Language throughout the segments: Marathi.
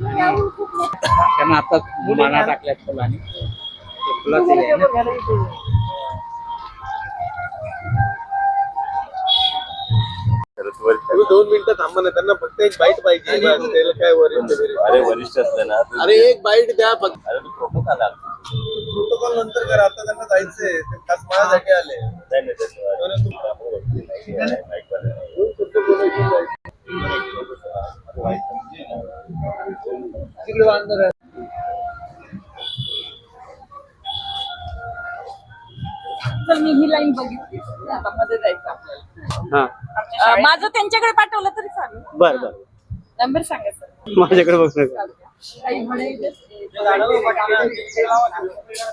त्यांना आता माना टाकल्यात फुलाने. फुलाचे दोन मिनिटं थांबा ना त्यांना फक्त एक बाईट पाहिजे त्याला काय वरिष्ठ. अरे वरिष्ठ असले ना अरे एक बाईट द्या फक्त. अरे तू प्रोटोकॉल आला. प्रोटोकॉल नंतर करा आता त्यांना जायचंय. खास माझ्यासाठी आले. धन्यवाद. तर मी ही लाईन बघितली. आता मध्ये जायचं आपल्याला. हा. अं, माझं त्यांच्याकडे पाठवलं तरी चालेल. बर बर. नंबर सांगा सर. माझ्याकडे बघ.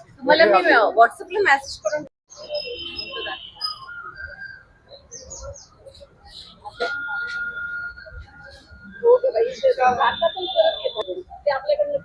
तुम्हाला मी व्हॉट्सअपला मेसेज करून. ते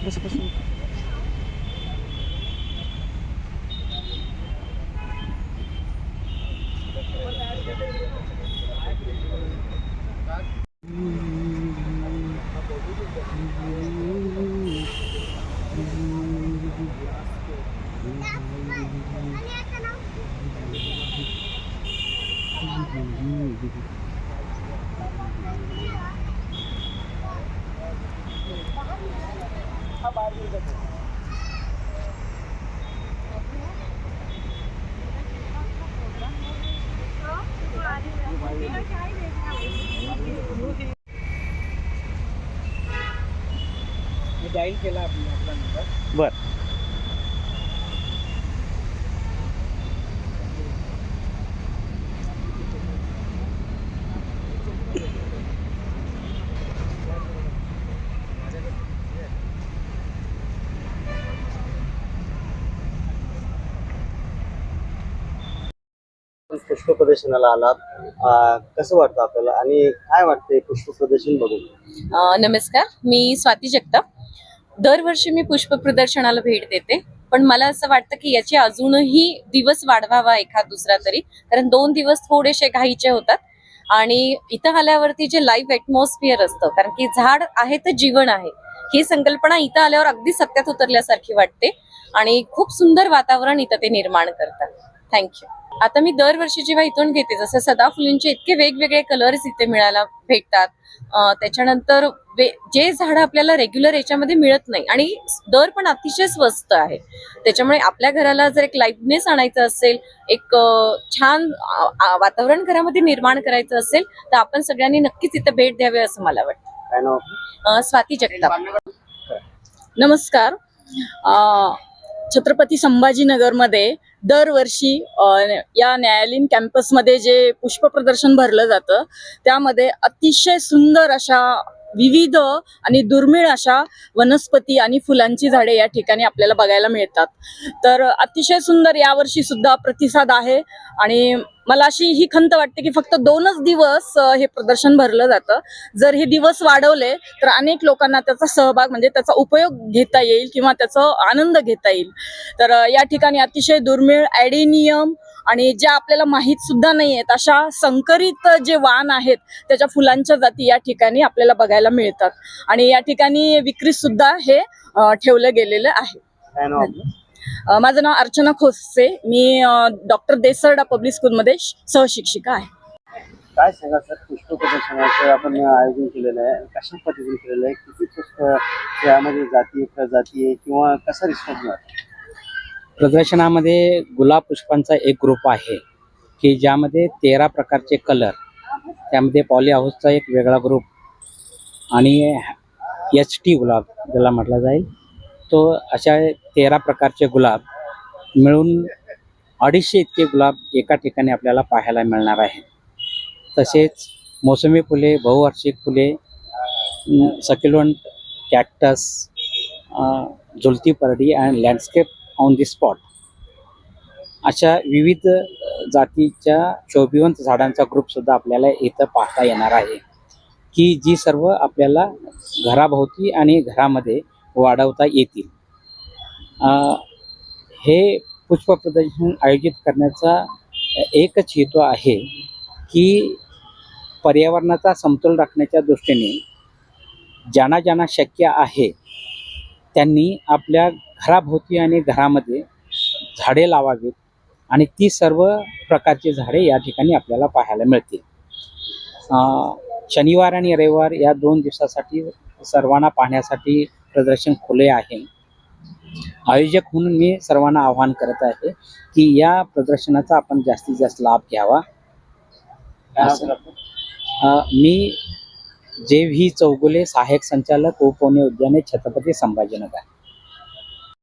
दोन घेतले हो, ती हा ते चालू जातो का? हो, दादा. हा, विचारा. अबू पुष्प प्रदर्शनाला आलात कसं वाटतं आपल्याला आणि काय वाटतंय पुष्प प्रदर्शन बघून नमस्कार. मी स्वाती जगताप. दरवर्षी मी पुष्प प्रदर्शनाला भेट देते. पण मला असं वाटतं की याचे अजूनही दिवस वाढवावा एखाद दुसरा तरी. कारण दोन दिवस थोडेसे घाईचे होतात. आणि इथं आल्यावरती जे लाईव्ह ॲटमॉस्फिअर असतं कारण की झाड आहे तर जीवन आहे. ही संकल्पना इथं आल्यावर अगदी सत्यात उतरल्यासारखी वाटते. आणि खूप सुंदर वातावरण इथं ते निर्माण करतात. थँक्यू आता मी दरवर्षी जेव्हा इथून घेते जसं सदाफुलींचे इतके वेगवेगळे कलर्स इथे मिळायला भेटतात. त्याच्यानंतर जे झाडं आपल्याला रेग्युलर याच्यामध्ये मिळत नाही आणि दर पण अतिशय स्वस्त आहे. त्याच्यामुळे आपल्या घराला जर एक लाईव्हनेस आणायचं असेल एक छान वातावरण घरामध्ये निर्माण करायचं असेल तर आपण सगळ्यांनी नक्कीच इथं भेट द्यावी असं मला वाटतं. स्वाती जगताप. नमस्कार. छत्रपती संभाजीनगरमध्ये दरवर्षी या न्यायालयीन कॅम्पसमध्ये जे पुष्प प्रदर्शन भरलं जातं त्यामध्ये अतिशय सुंदर अशा विविध आणि दुर्मिळ अशा वनस्पती आणि फुलांची झाडे या ठिकाणी आपल्याला बघायला मिळतात. तर अतिशय सुंदर यावर्षी सुद्धा प्रतिसाद आहे आणि मला अशी ही खंत वाटते की फक्त दोनच दिवस हे प्रदर्शन भरलं जातं. जर हे दिवस वाढवले तर अनेक लोकांना त्याचा सहभाग म्हणजे त्याचा उपयोग घेता येईल किंवा त्याचा आनंद घेता येईल. तर या ठिकाणी अतिशय दुर्मिळ ॲडेनियम आणि ज्या आपल्याला माहीत सुद्धा नाही आहेत अशा संकरित जे वाण आहेत त्याच्या फुलांच्या जाती या ठिकाणी आपल्याला बघायला मिळतात. आणि या ठिकाणी विक्री सुद्धा हे ठेवलं गेलेलं आहे. माझं नाव अर्चना खोसे. मी डॉक्टर देसरडा पब्लिक स्कूलमध्ये श- सहशिक्षिका आहे. काय सांगा सर? पुष्प प्रदर्शनाचं आपण आयोजन केलेलं आहे. कशा पद्धतीने केलेलं आहे? किती पुष्प त्यामध्ये जाती प्रजाती आहे किंवा कसा रिस्पॉन्स मिळाला? प्रदर्शनामध्ये गुलाब पुष्पांचा एक ग्रुप आहे की ज्यामध्ये तेरा प्रकारचे कलर त्यामध्ये पॉली हाऊसचा एक वेगळा ग्रुप आणि एच टी गुलाब ज्याला म्हटला जाईल. तो अशा तेरा प्रकारचे गुलाब मिळून अडीचशे इतके गुलाब एका ठिकाणी आपल्याला पाहायला मिळणार आहे तसेच मोसमी फुले बहुवार्षिक फुले सकिलोंट कॅक्टस झुलती परडी and landscape on the spot अशा विविध जातीच्या शोभिवंत झाडांचा ग्रुपसुद्धा आपल्याला इथं पाहता येणार आहे. की जी सर्व आपल्याला घराभोवती आणि घरामध्ये वाढवता येतील. हे पुष्प प्रदर्शन आयोजित करण्याचा एकच हेतू आहे की पर्यावरणाचा समतोल राखण्याच्या दृष्टीने ज्यांना ज्यांना शक्य आहे त्यांनी आपल्या घराभोवती आणि घरामध्ये झाडे लावावीत आणि ती सर्व प्रकारची झाडे या ठिकाणी आपल्याला पाहायला मिळतील. शनिवार आणि रविवार या दोन दिवसासाठी सर्वांना पाहण्यासाठी प्रदर्शन खुले आहे. आयोजक म्हणून मी सर्वांना आवाहन करत आहे की या प्रदर्शनाचा आपण जास्तीत जास्त लाभ घ्यावा. मी जे व्ही चौगुले सहाय्यक संचालक उपवने उद्याने छत्रपती संभाजीनगर.